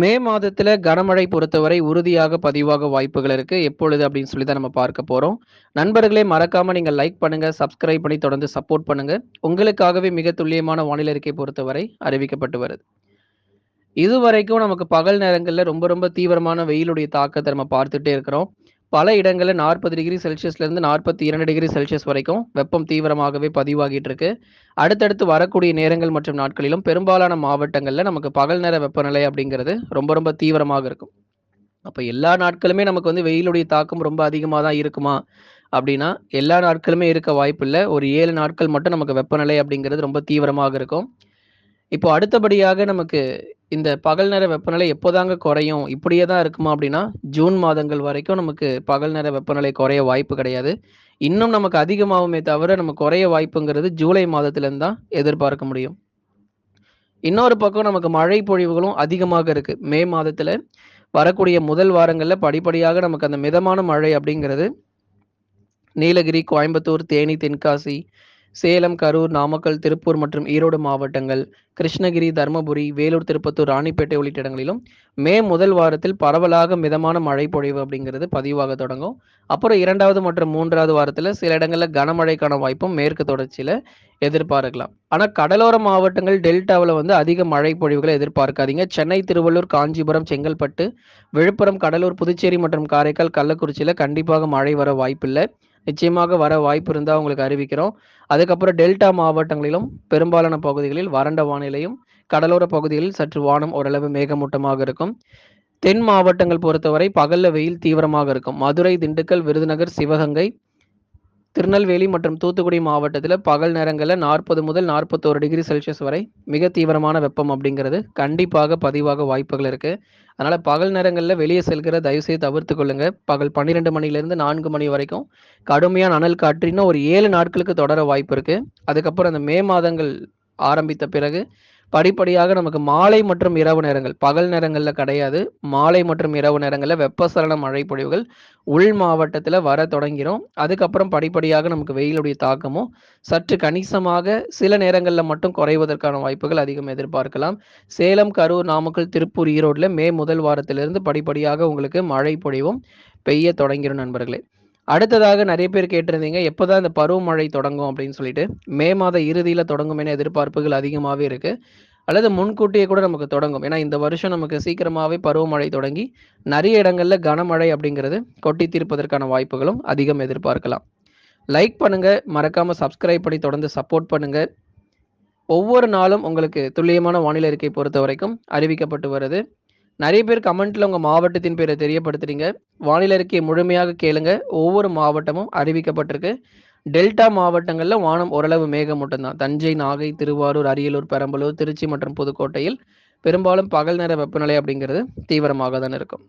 மே மாதத்துல கனமழை பொறுத்தவரை உறுதியாக பதிவாக வாய்ப்புகள் இருக்கு. எப்பொழுது அப்படின்னு சொல்லி தான் நம்ம பார்க்க போறோம். நண்பர்களே மறக்காம நீங்க லைக் பண்ணுங்க, சப்ஸ்கிரைப் பண்ணி தொடர்ந்து சப்போர்ட் பண்ணுங்க. உங்களுக்காகவே மிக துல்லியமான வானிலை அறிக்கை பொறுத்தவரை அறிவிக்கப்பட்டு வருது. இதுவரைக்கும் நமக்கு பகல் நேரங்களில் ரொம்ப ரொம்ப தீவிரமான வெயிலுடைய தாக்கத்தை நம்ம பார்த்துட்டே இருக்கிறோம். பல இடங்களில் நாற்பது டிகிரி செல்சியஸ்லேருந்து 42 டிகிரி செல்சியஸ் வரைக்கும் வெப்பம் தீவிரமாகவே பதிவாகிட்டு இருக்கு. அடுத்தடுத்து வரக்கூடிய நேரங்கள் மற்றும் நாட்களிலும் பெரும்பாலான மாவட்டங்களில் நமக்கு பகல் நேர வெப்பநிலை அப்படிங்கிறது ரொம்ப ரொம்ப தீவிரமாக இருக்கும். அப்போ எல்லா நாட்களுமே நமக்கு வந்து வெயிலுடைய தாக்கம் ரொம்ப அதிகமாக தான் இருக்குமா? அப்படின்னா, எல்லா நாட்களுமே இருக்க வாய்ப்பில்லை ஒரு ஏழு நாட்கள் மட்டும் நமக்கு வெப்பநிலை அப்படிங்கிறது ரொம்ப தீவிரமாக இருக்கும். இப்போ அடுத்தபடியாக நமக்கு இந்த பகல் நேர வெப்பநிலை எப்போதாங்க குறையும்? இப்படியே தான் இருக்குமா அப்படின்னா, ஜூன் மாதங்கள் வரைக்கும் நமக்கு பகல் நேர வெப்பநிலை குறைய வாய்ப்பு கிடையாது. இன்னும் நமக்கு அதிகமாகுமே தவிர, நம்ம குறைய வாய்ப்புங்கிறது ஜூலை மாதத்திலேருந்து தான் எதிர்பார்க்க முடியும். இன்னொரு பக்கம் நமக்கு மழை பொழிவுகளும் அதிகமாக இருக்கு. மே மாதத்துல வரக்கூடிய முதல் வாரங்களில் படிப்படியாக நமக்கு அந்த மிதமான மழை அப்படிங்கிறது நீலகிரி, கோயம்புத்தூர், தேனி, தென்காசி, சேலம், கரூர், நாமக்கல், திருப்பூர் மற்றும் ஈரோடு மாவட்டங்கள், கிருஷ்ணகிரி, தர்மபுரி, வேலூர், திருப்பத்தூர், ராணிப்பேட்டை உள்ளிட்ட இடங்களிலும் மே முதல் வாரத்தில் பரவலாக மிதமான மழை பொழிவு அப்படிங்கிறது பதிவாக தொடங்கும். அப்புறம் இரண்டாவது மற்றும் மூன்றாவது வாரத்தில் சில இடங்களில் கனமழைக்கான வாய்ப்பும் மேற்கு தொடர்ச்சியில் எதிர்பார்க்கலாம். ஆனால் கடலோர மாவட்டங்கள், டெல்டாவில் வந்து அதிக மழை பொழிவுகளை எதிர்பார்க்காதீங்க. சென்னை, திருவள்ளூர், காஞ்சிபுரம், செங்கல்பட்டு, விழுப்புரம், கடலூர், புதுச்சேரி மற்றும் காரைக்கால், கள்ளக்குறிச்சியில் கண்டிப்பாக மழை வர வாய்ப்பில்லை நிச்சயமாக வர வாய்ப்பு இருந்தால் உங்களுக்கு அறிவிக்கிறோம். அதுக்கப்புறம் டெல்டா மாவட்டங்களிலும் பெரும்பாலான பகுதிகளில் வறண்ட வானிலையும், கடலோர பகுதிகளில் சற்று வானம் ஓரளவு மேகமூட்டமாக இருக்கும். தென் மாவட்டங்கள் பொறுத்தவரை பகல்ல வெயில் தீவிரமாக இருக்கும். மதுரை, திண்டுக்கல், விருதுநகர், சிவகங்கை, திருநெல்வேலி மற்றும் தூத்துக்குடி மாவட்டத்தில் பகல் நேரங்களில் நாற்பது முதல் 41 டிகிரி செல்சியஸ் வரை மிக தீவிரமான வெப்பம் அப்படிங்கிறது கண்டிப்பாக பதிவாக வாய்ப்புகள் இருக்கு. அதனால் பகல் நேரங்களில் வெளியே செல்கிற தயவுசெய்து தவிர்த்து கொள்ளுங்க. பகல் பன்னிரெண்டு மணிலேருந்து நான்கு மணி வரைக்கும் கடுமையான அனல் காற்றின்னு ஒரு ஏழு நாட்களுக்கு தொடர வாய்ப்பு இருக்கு. அதுக்கப்புறம் அந்த மே மாதங்கள் ஆரம்பித்த பிறகு படிப்படியாக நமக்கு மாலை மற்றும் இரவு நேரங்கள், பகல் நேரங்களில் கிடையாது. மாலை மற்றும் இரவு நேரங்களில் வெப்பசலன மழை பொழிவுகள் உள் மாவட்டத்தில் வர தொடங்கிடும் அதுக்கப்புறம் படிப்படியாக நமக்கு வெயிலுடைய தாக்கமும் சற்று கணிசமாக சில நேரங்களில் மட்டும் குறைவதற்கான வாய்ப்புகள் அதிகம் எதிர்பார்க்கலாம். சேலம், கரூர், நாமக்கல், திருப்பூர், ஈரோட்டில் மே முதல் வாரத்திலிருந்து படிப்படியாக உங்களுக்கு மழை பொழிவும் பெய்ய தொடங்கிடும் நண்பர்களே. அடுத்ததாக நிறைய பேர் கேட்டிருந்தீங்க, எப்பதான் இந்த பருவமழை தொடங்கும் அப்படின்னு சொல்லிட்டு. மே மாத இறுதியில் தொடங்கும் என எதிர்பார்ப்புகள் அதிகமாகவே இருக்கு. அல்லது முன்கூட்டியே கூட நமக்கு தொடங்கும். ஏன்னா இந்த வருஷம் நமக்கு சீக்கிரமாகவே பருவமழை தொடங்கி, நிறைய இடங்களில் கனமழை அப்படிங்கிறது கொட்டி தீர்ப்பதற்கான வாய்ப்புகளும் அதிகம் எதிர்பார்க்கலாம். லைக் பண்ணுங்க, மறக்காம சப்ஸ்கிரைப் பண்ணி தொடர்ந்து சப்போர்ட் பண்ணுங்க. ஒவ்வொரு நாளும் உங்களுக்கு துல்லியமான வானிலை அறிக்கை பொறுத்தவரைக்கும் அறிவிக்கப்பட்டு வருது. நிறைய பேர் கமெண்ட்ல உங்க மாவட்டத்தின் பேரை தெரியப்படுத்துறீங்க. வானிலை அறிக்கையை முழுமையாக கேளுங்க. ஒவ்வொரு மாவட்டமும் அறிவிக்கப்பட்டிருக்கு. டெல்டா மாவட்டங்களில் வானம் ஓரளவு மேகமூட்டம் தான். தஞ்சை, நாகை, திருவாரூர், அரியலூர், பெரம்பலூர், திருச்சி மற்றும் புதுக்கோட்டையில் பெரும்பாலும் பகல் நேர வெப்பநிலை அப்படிங்கிறது தீவிரமாக தான் இருக்கும்.